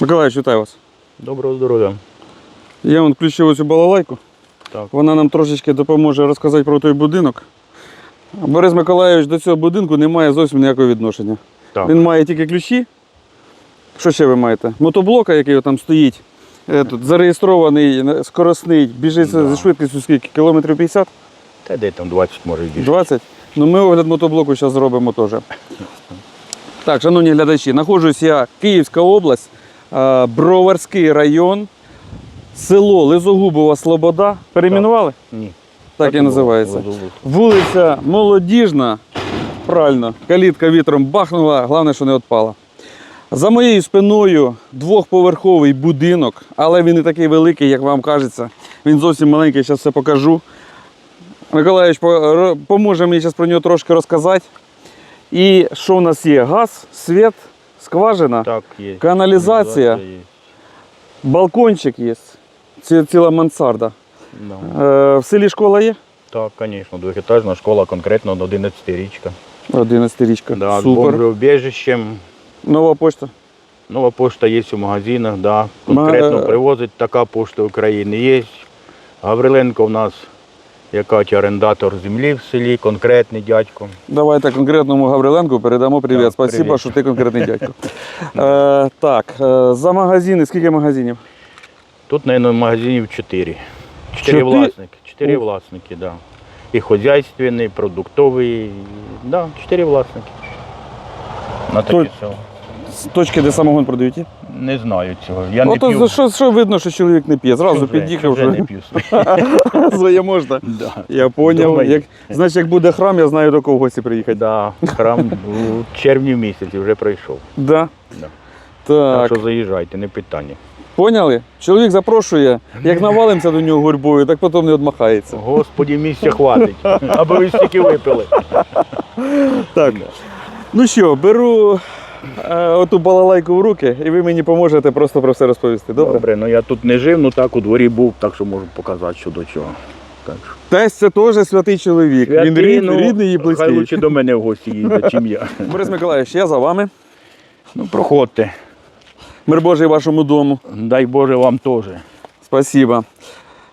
Миколаївич, вітаю вас. Доброго здоров'я. Я вон включив цю балалайку. Так. Вона нам трошечки допоможе розказати про той будинок. Борис Миколаївич до цього будинку не має зовсім ніякого відношення. Так. Він має тільки ключі. Що ще ви маєте? Мотоблока, який там стоїть, тут, зареєстрований, скоросний, біжить Да. зі швидкістю скільки? Кілометрів 50? Та де там 20 може більше. 20. Ну, ми огляд мотоблоку зараз зробимо теж. Так, шановні глядачі, знаходжусь я Київська область, Броварський район, село Лизогубова Слобода. Перейменували? Ні. Так, і називається. було. Вулиця Молодіжна. Правильно, калітка вітром бахнула, головне, що не відпала. За моєю спиною двохповерховий будинок, але він не такий великий, як вам кажеться. Він зовсім маленький, зараз все покажу. Миколаївич поможе мені зараз про нього трошки розказати. І що в нас є? Газ, світ, скважина, Так, є. Каналізація. є. балкончик є. Ці- Ціла мансарда. Да. Е, в селі школа є? Так, звісно, двохетажна школа, конкретно 11 річка. 11 річка. Да, з Супер. бомбоубіжищем. Нова почта. Нова пошта є у магазинах, да. конкретно Ма- привозить така пошта України є. Гавриленко в нас як Катя, орендатор землі в селі, конкретний дядько. Давайте конкретному Гавриленку передамо привіт. Так, Спасибо, привіт. що ти конкретний дядько. е, так, е, за магазини, скільки магазинів? Тут, мабуть, магазинів 4. Чотири? 4 власники. 4 Ух. власники, да. І хозяйственний, продуктовий. Да, 4 власники. На такі Той- села. З точки, де самогон продають? є? Не знаю цього. Я не Ото п'ю. за що, що видно, що чоловік не п'є? Зразу під'їхав, вже що не п'ю. своє можна. да. Я поняв. Думаю. Як, значить, як буде храм, я знаю, до кого в гості приїхати. Да, храм у червні місяці вже пройшов. Да? Да. Так, Так що заїжджайте, не питання. поняли? Чоловік запрошує, як навалимося до нього гурьбою, так потім не відмахається. Господі, місця хватить, аби ви стільки випили. Так. Ну що, беру оту балалайку в руки, і ви мені поможете просто про все розповісти. Добре? Добре, ну я тут не жив, ну так у дворі був, так що можу показати, що до чого. Так що. Тесть це теж святий чоловік. Він Святий, рідний, ну, рідний і Хай близький. лучше до мене в гості їздять, чим я. Борис Миколаївич, я за вами. Ну, проходьте. Мир Божий вашому дому. Дай Боже вам теж. Спасибо.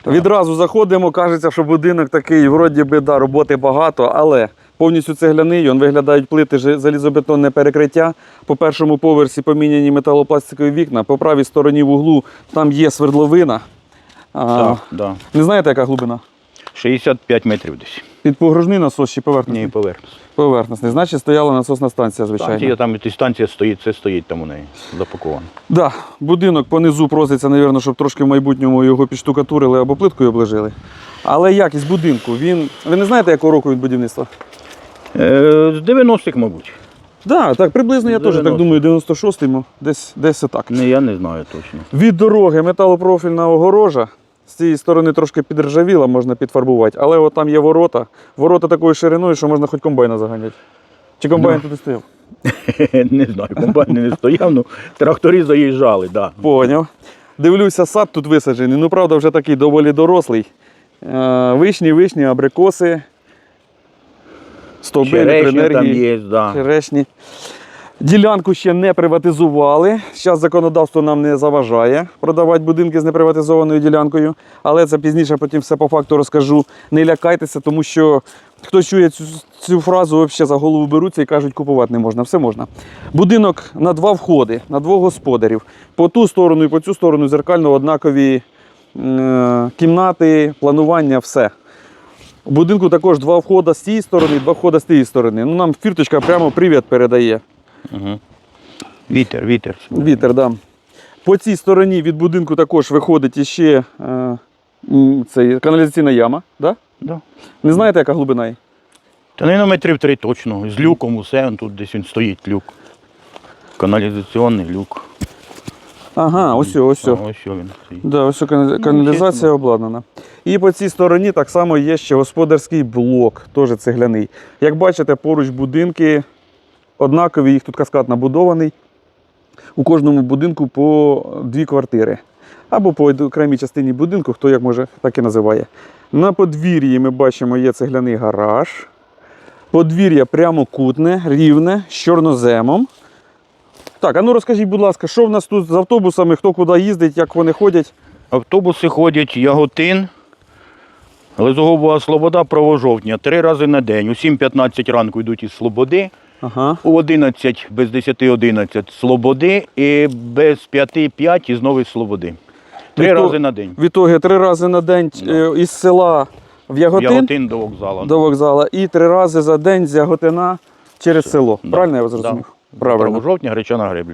Відразу заходимо, кажеться, що будинок такий, вроді би, да, роботи багато, але повністю цегляний, він виглядають плити залізобетонне перекриття. По першому поверсі поміняні металопластикові вікна, по правій стороні в углу там є свердловина. А, да. Не знаєте, яка глибина? 65 метрів десь. Під погружний насос чи поверхностний? Ні, поверхність. Поверхностний. Значить, стояла насосна станція, звичайно. Станція там і станція стоїть, це стоїть там у неї запаковано. Да, будинок понизу проситься, напевно, щоб трошки в майбутньому його підштукатурили або плиткою обложили. Але якість будинку, він. Ви не знаєте, якого року він будівництва? Е, з 90-х, мабуть. Да, так, приблизно я теж так думаю, 96-му, десь, десь так. Не, я не знаю точно. Від дороги металопрофільна огорожа. З цієї сторони трошки підржавіла, можна підфарбувати, але от там є ворота. Ворота такою шириною, що можна хоч комбайна заганяти. Чи комбайн туди стояв? не знаю, комбайн не стояв, ну трактори заїжджали, так. Да. Поняв. Дивлюся, сад тут висаджений. Ну, правда, вже такий доволі дорослий. Е, Вишні, вишні, абрикоси, стовби Черешня там є, да. черешні. Ділянку ще не приватизували. Зараз законодавство нам не заважає продавати будинки з неприватизованою ділянкою. Але це пізніше потім все по факту розкажу. Не лякайтеся, тому що хто чує цю, цю фразу, взагалі за голову беруться і кажуть, купувати не можна. Все можна. Будинок на два входи, на двох господарів. По ту сторону і по цю сторону зеркально однакові е, кімнати, планування, все. У будинку також два входи з цієї сторони, два входи з тієї сторони. Ну, нам фірточка прямо привіт передає. Угу. Вітер, вітер. Вітер, да. По цій стороні від будинку також виходить іще е, м, цей, каналізаційна яма. Да? Да. Не знаєте, яка глибина? є? Та не на метрів три точно. З люком усе, тут десь він стоїть люк. Каналізаційний люк. Ага, ось, о, ось. Ось він. Да, ось кана- каналізація обладнана. І по цій стороні так само є ще господарський блок, теж цегляний. Як бачите, поруч будинки однакові, їх тут каскад набудований. У кожному будинку по дві квартири. Або по окремій частині будинку, хто як може, так і називає. На подвір'ї ми бачимо є цегляний гараж. Подвір'я прямокутне, рівне, з чорноземом. Так, а ну розкажіть, будь ласка, що в нас тут з автобусами, хто куди їздить, як вони ходять? Автобуси ходять Яготин, Лизогобова Слобода, Правожовтня. Три рази на день. У 7.15 ранку йдуть із Слободи, Ага. у 11, без 10-11 Слободи і без 5-5 із Нової Слободи. Три Відто- рази на день. Відтоги три рази на день е, із села в Яготин, Яготин до вокзалу. до вокзалу і три рази за день з Яготина через село. Да. Правильно я вас зрозумів? Да. Правильно. Правожовтня, Гречана Греблю.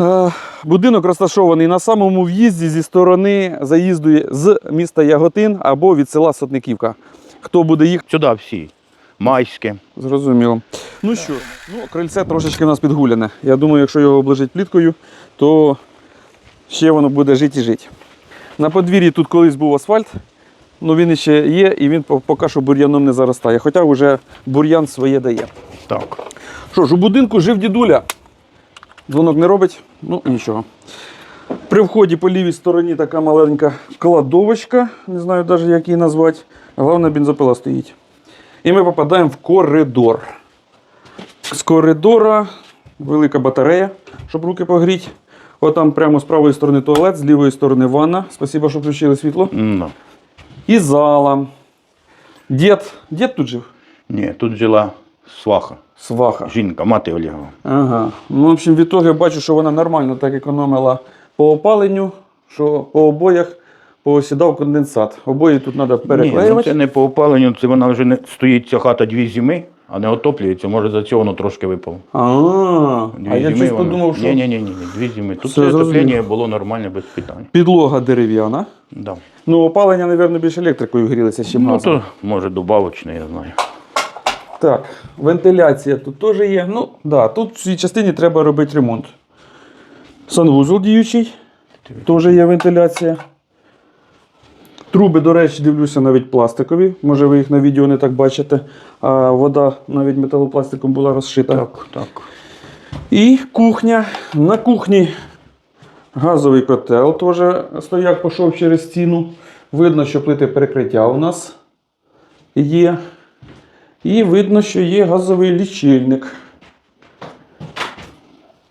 Е, Будинок розташований на самому в'їзді зі сторони заїзду з міста Яготин або від села Сотниківка. Хто буде їхати? Сюди всі. Майське. Зрозуміло. Ну що, ну, крильце трошечки у нас підгуляне. Я думаю, якщо його облежить пліткою, то ще воно буде жити і жити. На подвір'ї тут колись був асфальт, але він ще є і він поки що бур'яном не заростає. Хоча вже бур'ян своє дає. Так. Що ж, у будинку жив дідуля. Дзвонок не робить, ну нічого. При вході по лівій стороні така маленька кладовочка, не знаю навіть як її назвати. Головне, бензопила стоїть. І ми попадаємо в коридор. З коридора велика батарея, щоб руки погріти. Отам прямо з правої сторони туалет, з лівої сторони ванна. Спасибо, що включили світло. Ну. І зала. Дід, дід тут жив? Ні, тут жила сваха, Сваха. жінка, мати Олегова. Ага. Ну, в общем, в я бачу, що вона нормально так економила по опаленню, що по обоях посідав конденсат. Обої тут треба Ні, ну це не по опаленню, це вона вже не стоїть ця хата дві зими, а не отоплюється. Може за цього воно трошки випало. А, Дві а я зими щось воно- подумав, що Ні, ні, ні, ні, дві зими. Тут Все це зрозуміло. отоплення було нормальне без питань. підлога дерев'яна. Да. Ну, опалення, мабуть, більше електрикою грілися, чим Ну газом. то може добавочне, я знаю. Так, вентиляція тут теж є. Ну, да, тут в цій частині треба робити ремонт. Санвузол діючий, теж є вентиляція. Труби, до речі, дивлюся навіть пластикові. Може ви їх на відео не так бачите. А вода навіть металопластиком була розшита. Так, так. І кухня. На кухні газовий котел теж стояк пішов через стіну. Видно, що плити перекриття у нас є. І видно, що є газовий лічильник.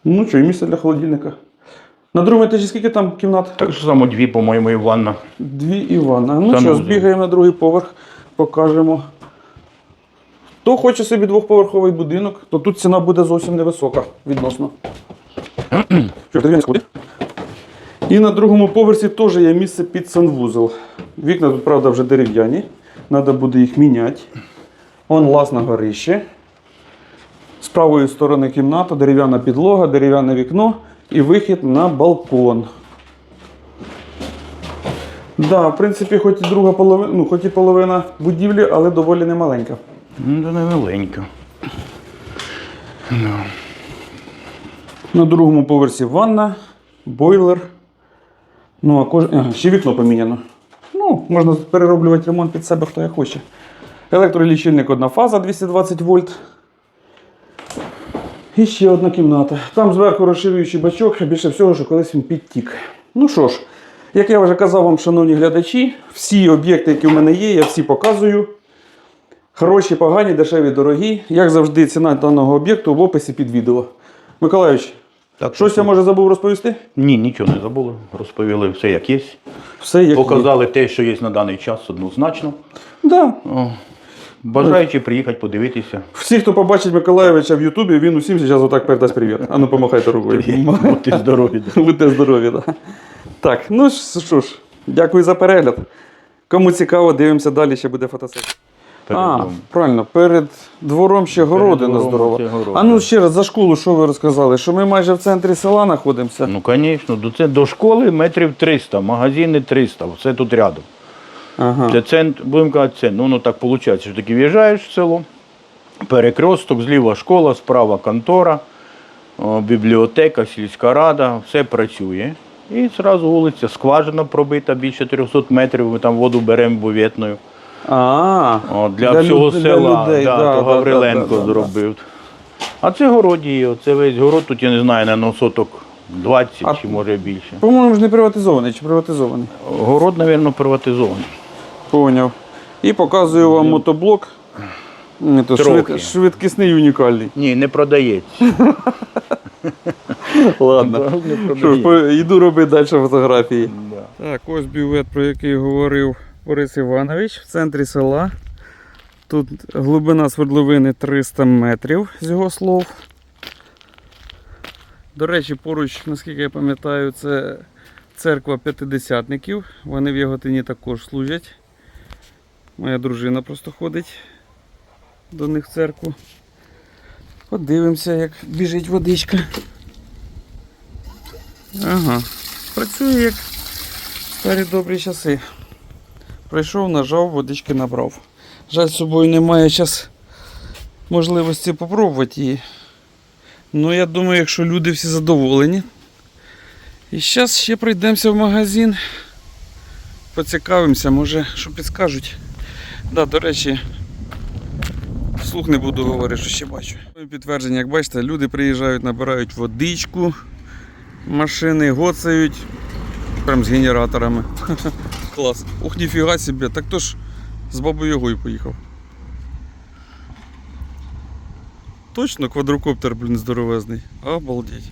Ну що, і місце для холодильника. На другому етажі скільки там кімнат? Так само дві, по-моєму, і ванна. Дві Івана. Ну що, ну, збігаємо на другий поверх, покажемо. Хто хоче собі двохповерховий будинок, то тут ціна буде зовсім невисока відносно. І на другому поверсі теж є місце під санвузол. Вікна тут, правда, вже дерев'яні. Треба буде їх міняти. Вон лаз на горище. З правої сторони кімната, дерев'яна підлога, дерев'яне вікно і вихід на балкон. Да, в принципі, хоч і друга половина, ну, хоч і половина будівлі, але доволі немаленька. Ну, це невеленька. На другому поверсі ванна, бойлер. Ну, а кож... ага, ще вікно поміняно. Ну, можна перероблювати ремонт під себе, хто як хоче. Електролічильник одна фаза 220 вольт. І ще одна кімната. Там зверху розширюючий бачок, більше всього, що колись він підтік. Ну що ж, як я вже казав вам, шановні глядачі, всі об'єкти, які в мене є, я всі показую. Хороші, погані, дешеві, дорогі. Як завжди, ціна даного об'єкту в описі під відео. Миколайович, Так, щось я може забув розповісти? Ні, нічого не забули. Розповіли все як є. Все як є. Показали те, що є на даний час однозначно. Да. О, Бажаючи приїхати подивитися. Всі, хто побачить Миколаєвича в Ютубі, він усім зараз отак передасть привіт. А ну помахайте рукою. Будьте здорові. Будьте здорові, да. Так, ну що ж, дякую за перегляд. Кому цікаво, дивимося далі, ще буде фотосесія. А, правильно, перед двором ще городина здорова. А ну ще раз за школу, що ви розказали? Що ми майже в центрі села знаходимося. Ну, звісно, до, до школи метрів 300, магазини 300, все тут рядом. Ага. Це центр, будемо казати, це, ну, ну так виходить, що таки в'їжджаєш в село, перекресток, зліва школа, справа контора, бібліотека, сільська рада, все працює. І одразу вулиця, скважина пробита більше 300 метрів, ми там воду беремо бюветною. А, О, для, всього люд- села, людей, да, да, то да, Гавриленко да, да, да. зробив. А це городіє, оце весь город, тут я не знаю, на соток 20 А- чи може більше. По-моєму, ж не приватизований чи приватизований. Город, мабуть, приватизований. Поняв. І показую вам мотоблок. Ні, то Трохи. швид, швидкісний і унікальний. Ні, не продається. Ладно. Не Що ж, продає. по- йду робити далі фотографії. Да. Так, ось бювет, про який говорив Борис Іванович в центрі села. Тут глибина свердловини 300 метрів з його слов. До речі, поруч, наскільки я пам'ятаю, це церква п'ятидесятників. Вони в Яготині також служать. Моя дружина просто ходить до них в церкву. Подивимося, як біжить водичка. Ага. Працює як старі добрі часи. Прийшов, нажав, водички набрав. Жаль, з собою немає зараз можливості попробувати її. Ну, я думаю, якщо люди всі задоволені. І зараз ще пройдемося в магазин. Поцікавимося, може, що підскажуть. Да, до речі, вслух не буду говорити, що ще бачу. Підтвердження, як бачите, люди приїжджають, набирають водичку, машини гоцають. Прям з генераторами. Клас. Ух, ніфіга собі. Так то ж з бабою Ягою поїхав. Точно квадрокоптер, блін, здоровезний. Обалдеть.